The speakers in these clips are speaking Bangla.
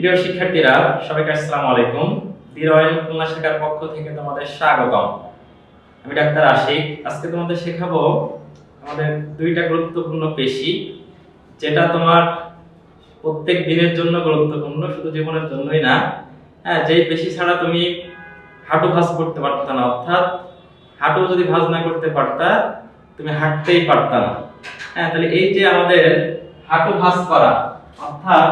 প্রিয় শিক্ষার্থীরা, সবাইকে আসসালামু আলাইকুম। দি রয়্যাল খুলনা শাখার পক্ষ থেকে তোমাদের স্বাগতম। আমি ডাক্তার আশিক। আজকে তোমাদের শেখাবো আমাদের দুইটা গুরুত্বপূর্ণ পেশি, যেটা তোমার প্রত্যেক দিনের জন্য গুরুত্বপূর্ণ, শুধু জীবনের জন্যই না। হ্যাঁ যেই পেশি ছাড়া তুমি হাঁটু ভাঁজ করতে পারতা না, অর্থাৎ হাঁটু যদি ভাঁজ না করতে পারতা, তুমি হাঁটতেই পারতা না। হ্যাঁ তাহলে এই যে আমাদের হাঁটু ভাঁজ করা, অর্থাৎ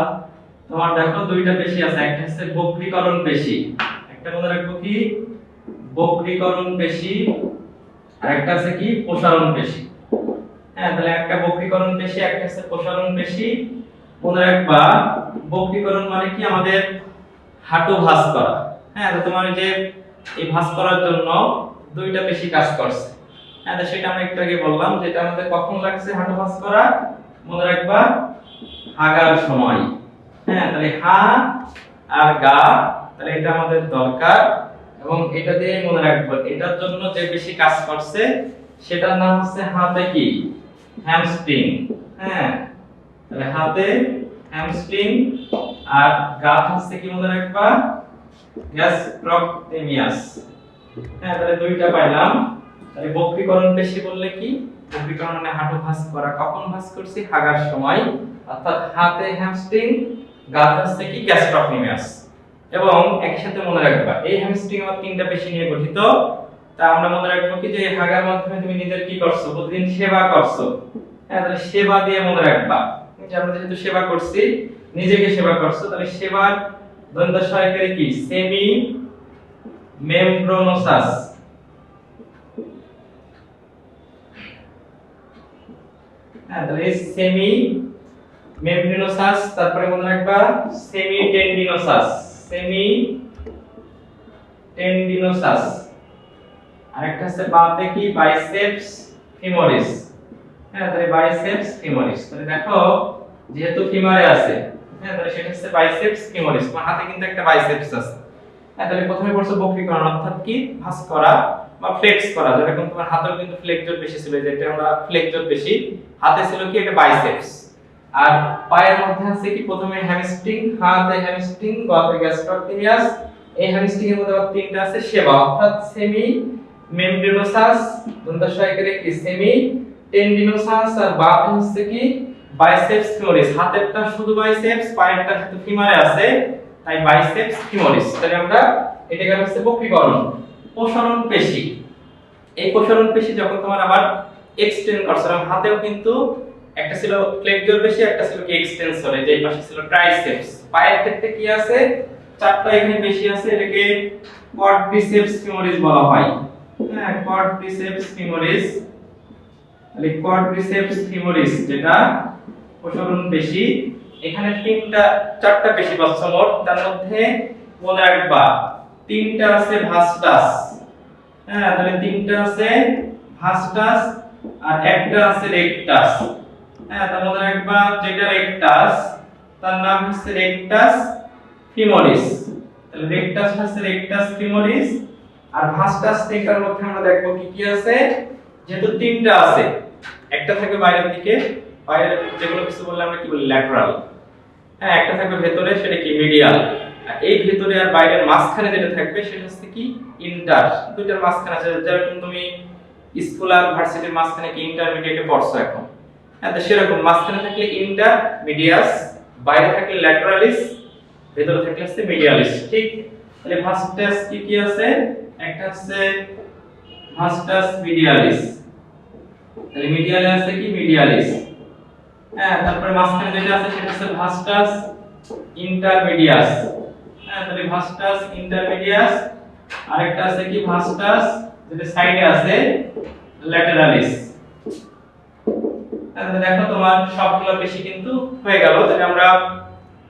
তোমার দেখো দুইটা পেশি আছে, একটা হচ্ছে বক্রীকরণ পেশি। একটা মনে রাখব কি? বক্রীকরণ পেশি, আর একটা আছে কি? প্রসারণ পেশি। হ্যাঁ তাহলে একটা বক্রীকরণ পেশি, একটা হচ্ছে প্রসারণ পেশি। মনে রাখবা, বক্রীকরণ মানে কি? আমাদের হাঁটু ভাঁজ করা। হ্যাঁ তো তোমার যে এই ভাঁজ করার জন্য দুইটা পেশি কাজ করছে। হ্যাঁ সেটা আমরা একটু আগে বললাম, যেটা আমাদের কখন লাগছে হাঁটু ভাঁজ করা? মনে রাখবা হাগার সময়। হ্যাঁ তাহলে হা আর গা, তাহলে এটা আমাদের দরকার। এবং এটা দিয়ে মনে রাখব, এটার জন্য যে বেশি কাজ করছে, সেটার নাম হচ্ছে হাতে কি? হ্যামস্ট্রিং। হ্যাঁ তাহলে হাতে হ্যামস্ট্রিং আর গা হচ্ছে কি মনে রাখবা? হ্যাঁ তাহলে দুইটা পাইলাম। তাহলে বক্রীকরণ পেশি বললে কি? বক্রীকরণ মানে হাঁটু ভাঁজ করা, কখন ভাঁজ করছি? হাগার সময়। অর্থাৎ হাতে হ্যামস্ট্রিং গাতে হচ্ছে কি গ্যাস্ট্রোকটেমিয়াস এবং একই সাথে মনে রাখবা, এই হ্যামস্ট্রিং আমার তিনটা পেশি নিয়ে গঠিত। তা আমরা মনে রাখব কি যে হাগার মাধ্যমে তুমি নিজের কি করছ? প্রতিদিন সেবা করছ। হ্যাঁ তাহলে সেবা দিয়ে মনে রাখবা আমরা যেহেতু সেবা করছি, নিজেকে সেবা করছ, তাহলে সেবার দন্ত সহায়কারী কি? সেমি মেমব্রোনোসাস হ্যাঁ তাহলে সেমি মেমব্রেনোসাস, তারপরে মনে রাখবা সেমি টেন্ডিনোসাস সেমি টেন্ডিনোসাস আরেকটা হচ্ছে বাতে কি বাইসেপস ফিমোরিস। হ্যাঁ তাহলে বাইসেপস ফিমোরিস। তাহলে দেখো, যেহেতু ফিমারে আছে হ্যাঁ তাহলে সেটা হচ্ছে বাইসেপস ফিমোরিস। তোমার হাতে কিন্তু একটা বাইসেপস আছে। হ্যাঁ তাহলে প্রথমে পড়ছো বক্রীকরণ, অর্থাৎ কি? ভাঁজ করা বা ফ্লেক্স করা। যেরকম তোমার হাতেও কিন্তু ফ্লেক্সর বেশি ছিল, যেটা আমরা ফ্লেক্সর বেশি। হাতে ছিল কি? এটা বাইসেপস। আর পায়ের মধ্যে আছে কি? প্রথমে হ্যামস্ট্রিং হাতে হ্যামস্ট্রিং গতে গ্যাস্ট্রোকটেমিয়াস এই হ্যামস্ট্রিং এর মধ্যে আবার তিনটা আছে, সেবা, অর্থাৎ সেমি মেমব্রেনোসাস দন্তসহায়কারী কি সেমি টেন্ডিনোসাস আর বাতে হচ্ছে কি? বাইসেপস ফিমোরিস হাতেরটা শুধু বাইসেপস পায়েরটা যেহেতু ফিমারে আছে, তাই বাইসেপস ফিমোরিস তাহলে আমরা এটাকে হচ্ছে বক্রীকরণ, প্রসারণ পেশি। এই প্রসারণ পেশি যখন তোমার আবার এক্সটেন্ড করছে হাতেও কিন্তু একটা ছিল ফ্লেক্সর পেশি একটা ছিল কি এক্সটেনসর যে পাশে ছিল ট্রাইসেপস পায়ের ক্ষেত্রে কি আছে? চারটা এখানে বেশি আছে, এটাকে কোয়াড্রিসেপস ফিমোরিস বলা হয়। হ্যাঁ কোয়াড্রিসেপস ফিমোরিস তাহলে কোয়াড্রিসেপস ফিমোরিস যেটা প্রসারণ পেশি এখানে তিনটা, চারটা পেশি পাচ্ছ মোট, তার মধ্যে মনে রাখবা তিনটা আছে ভাস্টাস হ্যাঁ তাহলে তিনটা আছে ভাস্টাস আর একটা আছে রেকটাস হ্যাঁ তার মধ্যে রাখবা যেটা রেকটাস, তার নাম হচ্ছে রেকটাস ফিমোরিস তাহলে রেকটাস হচ্ছে রেকটাস ফিমোরিস আর ভাস্টাস তিনটার মধ্যে আমরা দেখব কি কি আছে? যেহেতু তিনটা আছে, একটা থাকবে বাইরের দিকে, বাইরের যেগুলো কিছু বললে আমরা কি বলি? ল্যাটারাল। হ্যাঁ একটা থাকবে ভেতরে, সেটা কি? মিডিয়াল। আর এই ভেতরে আর বাইরের মাঝখানে যেটা থাকবে, সেটা হচ্ছে কি? ইন্টার। দুইটার মাঝখানে আছে। যেরকম তুমি স্কুল আর ভার্সিটির মাঝখানে কি? ইন্টারমিডিয়েটে পড়ছো এখন। হ্যাঁ সেরকম, মাঝখানে থাকলে ইন্টার মিডিয়াস বাইরে থাকলে ল্যাটারালিস ভেতরে থাকলে হচ্ছে মিডিয়ালিস ঠিক? তাহলে ভাস্টাস কি কি আছে? একটা হচ্ছে ভাস্টাস মিডিয়ালিস তাহলে মিডিয়ালে আছে কি? মিডিয়ালিস হ্যাঁ তারপরে মাঝখানে যেটা আছে সেটা হচ্ছে ভাস্টাস ইন্টারমিডিয়াস হ্যাঁ তাহলে ভাস্টাস ইন্টারমিডিয়াস আরেকটা আছে কি? ভাস্টাস যেটা সাইডে আছে ল্যাটারালিস তাহলে দেখো তোমার সবগুলো বেশি কিন্তু হয়ে গেল। তাহলে আমরা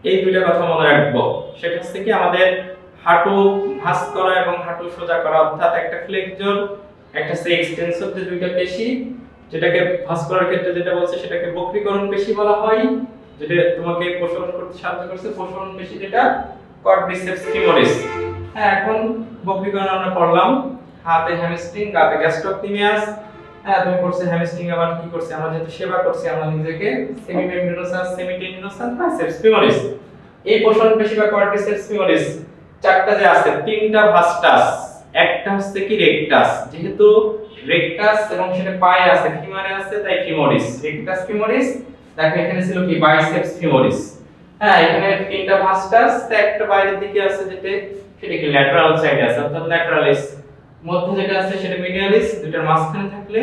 এই দুইটা কথা মনে রাখব। সেটা হচ্ছে কি, আমাদের হাঁটু ভাঁজ করা এবং হাঁটু সোজা করা, অর্থাৎ একটা ফ্লেক্সর একটা হচ্ছে এক্সটেনসর যে দুইটা পেশি, যেটাকে ভাঁজ করার ক্ষেত্রে যেটা বলছে, সেটাকে বক্রীকরণ পেশি বলা হয়, যেটা তোমাকে প্রসারণ করতে সাহায্য করছে প্রসারণ পেশি যেটা কোয়াড্রিসেপস ফিমোরিস হ্যাঁ এখন বক্রীকরণ আমরা পড়লাম হাতে হ্যামস্ট্রিং গাতে গ্যাস্ট্রোকটেমিয়াস হ্যাঁ তুমি করছে হ্যামস্ট্রিং আবার কি করছে? আমরা যেহেতু সেবা করছি, আমরা নিজেকে সেমি সেমি বাইসেপস এই চারটা যে আছে, তিনটা ভাস্টাস, একটা হচ্ছে কি রেকটাস। যেহেতু রেকটাস এবং সেটা পায়ে আছে, ফিমারে আছে, তাই ফিমোরিস। রেকটাস, ফিমোরিস, দেখো এখানে ছিল কি? Biceps femoris. হ্যাঁ এখানে তিনটা ভাস্টাস একটা বাইরের দিকে আছে যেটা, সেটা কি ল্যাটারাল সাইড আছে, অর্থাৎ ল্যাটারালিস মধ্যে যেটা আছে সেটা মিডিয়ালিস দুটার মাঝখানে থাকলে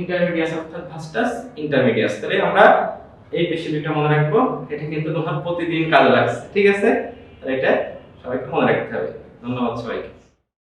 ইন্টারমিডিয়াস অর্থাৎ ভাস্টাস ইন্টারমিডিয়াস তাহলে আমরা এই পেশি দুটো মনে রাখব। এটা কিন্তু তোমার প্রতিদিন কাজে লাগছে। ঠিক আছে? তাহলে এটা সবাইকে মনে রাখতে হবে। ধন্যবাদ সবাইকে।